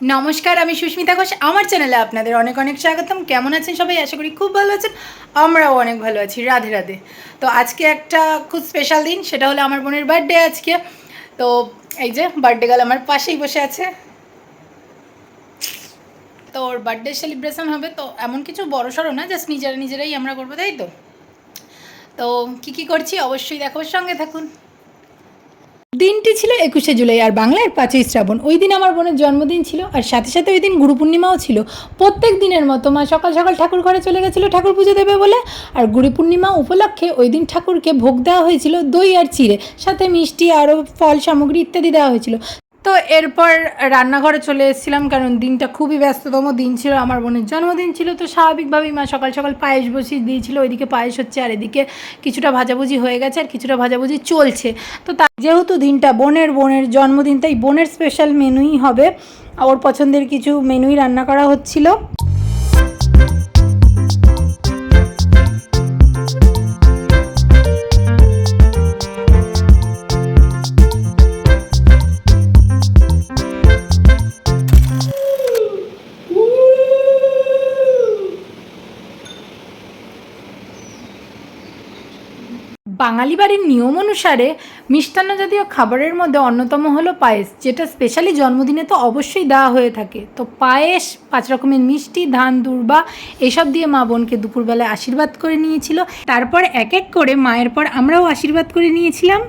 নমস্কার, আমি সুস্মিতা ঘোষ। আমার চ্যানেলে আপনাদের অনেক অনেক স্বাগতম। কেমন আছেন সবাই? আশা করি খুব ভালো আছেন। আমরাও অনেক ভালো আছি। রাধে রাধে। তো আজকে একটা খুব স্পেশাল দিন, সেটা হলো আমার বোনের বার্থডে আজকে। তো এই যে বার্থডে গাল আমার পাশেই বসে আছে। তো ওর বার্থডে সেলিব্রেশন হবে। তো এমন কিছু বড় সড়ো না জাস্ট নিজেরা নিজেরাই আমরা করব, তাই তো? তো কী কী করছি? অবশ্যই দেখো, সঙ্গে থাকুন। দিনটি ছিল একুশে জুলাই আর বাংলার পাঁচই শ্রাবণ। ওই দিন আমার বোনের জন্মদিন ছিল আর সাথে সাথে ওই দিন গুরু পূর্ণিমাও ছিল। প্রত্যেক দিনের মতো মা সকাল সকাল ঠাকুর ঘরে চলে গেছিল ঠাকুর পুজো দেবে বলে আর গুরু পূর্ণিমা উপলক্ষে ওই দিন ঠাকুরকে ভোগ দেওয়া হয়েছিল দই আর চিড়ে। সাথে মিষ্টি, আরও ফল, সামগ্রী ইত্যাদি দেওয়া হয়েছিল। তো এরপর রান্নাঘরে চলে এসেছিলাম কারণ দিনটা খুবই ব্যস্ততম দিন ছিল। আমার বোনের জন্মদিন ছিল তো স্বাভাবিকভাবেই মা সকাল সকাল পায়েস বসিয়ে দিয়েছিল। ওইদিকে পায়েস হচ্ছে আর এদিকে কিছুটা ভাজাভুজি হয়ে গেছে আর কিছুটা ভাজাভুজি চলছে। তো তা যেহেতু দিনটা বোনের বোনের জন্মদিন, তাই বোনের স্পেশাল মেনুই হবে। ওর পছন্দের কিছু মেনুই রান্না করা হচ্ছিল। বাঙালি বাড়ির নিয়ম অনুসারে মিষ্টান্ন জাতীয় খাবারের মধ্যে অন্যতম হলো পায়েস, যেটা স্পেশালি জন্মদিনে তো অবশ্যই দেওয়া হয়ে থাকে। তো পায়েস, পাঁচ রকমের মিষ্টি, ধান, দুর্বা, এসব দিয়ে মা বোনকে দুপুরবেলায় আশীর্বাদ করে নিয়েছিল। তারপর এক এক করে মায়ের পর আমরাও আশীর্বাদ করে নিয়েছিলাম।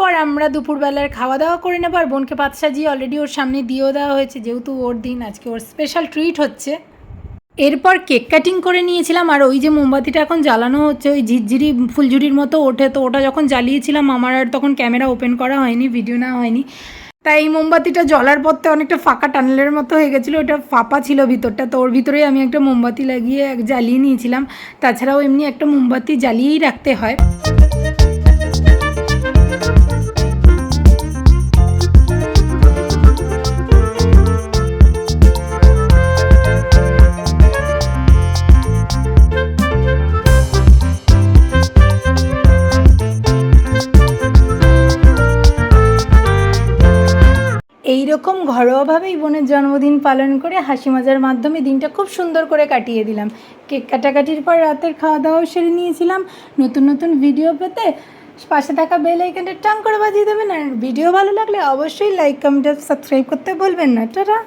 এরপর আমরা দুপুরবেলার খাওয়া দাওয়া করে নেব আর বোনকে পাত সাজিয়ে অলরেডি ওর সামনে দিয়েও দেওয়া হয়েছে, যেহেতু ওর দিন, আজকে ওর স্পেশাল ট্রিট হচ্ছে। এরপর কেক কাটিং করে নিয়েছিলাম আর ওই যে মোমবাতিটা এখন জ্বালানো হচ্ছে, ওই ঝিরঝিরি ফুলঝুরির মতো ওঠে, তো ওটা যখন জ্বালিয়েছিলাম, আমার আর তখন ক্যামেরা ওপেন করা হয়নি ভিডিও নেওয়া হয়নি। তাই এই মোমবাতিটা জ্বলার পরতে অনেকটা ফাঁকা টানেলের মতো হয়ে গেছিল, ওটা ফাঁপা ছিল ভিতরটা, তো ওর ভিতরেই আমি একটা মোমবাতি লাগিয়ে জ্বালিয়ে নিয়েছিলাম। তাছাড়াও এমনি একটা মোমবাতি জ্বালিয়েই রাখতে হয়। এই রকম ঘরোয়াভাবেই বোনের জন্মদিন পালন করে হাসি মজার মাধ্যমে দিনটা খুব সুন্দর করে কাটিয়ে দিলাম। কেক কাটাকাটির পর রাতের খাওয়া দাওয়াও সেরে নিয়েছিলাম। নতুন নতুন ভিডিও পেতে পাশে থাকা বেল আইকনটা টাং করে বাজিয়ে দেবেন। আর ভিডিও ভালো লাগলে অবশ্যই লাইক, কমেন্ট সাবস্ক্রাইব করতে বলবেন না। টাটা!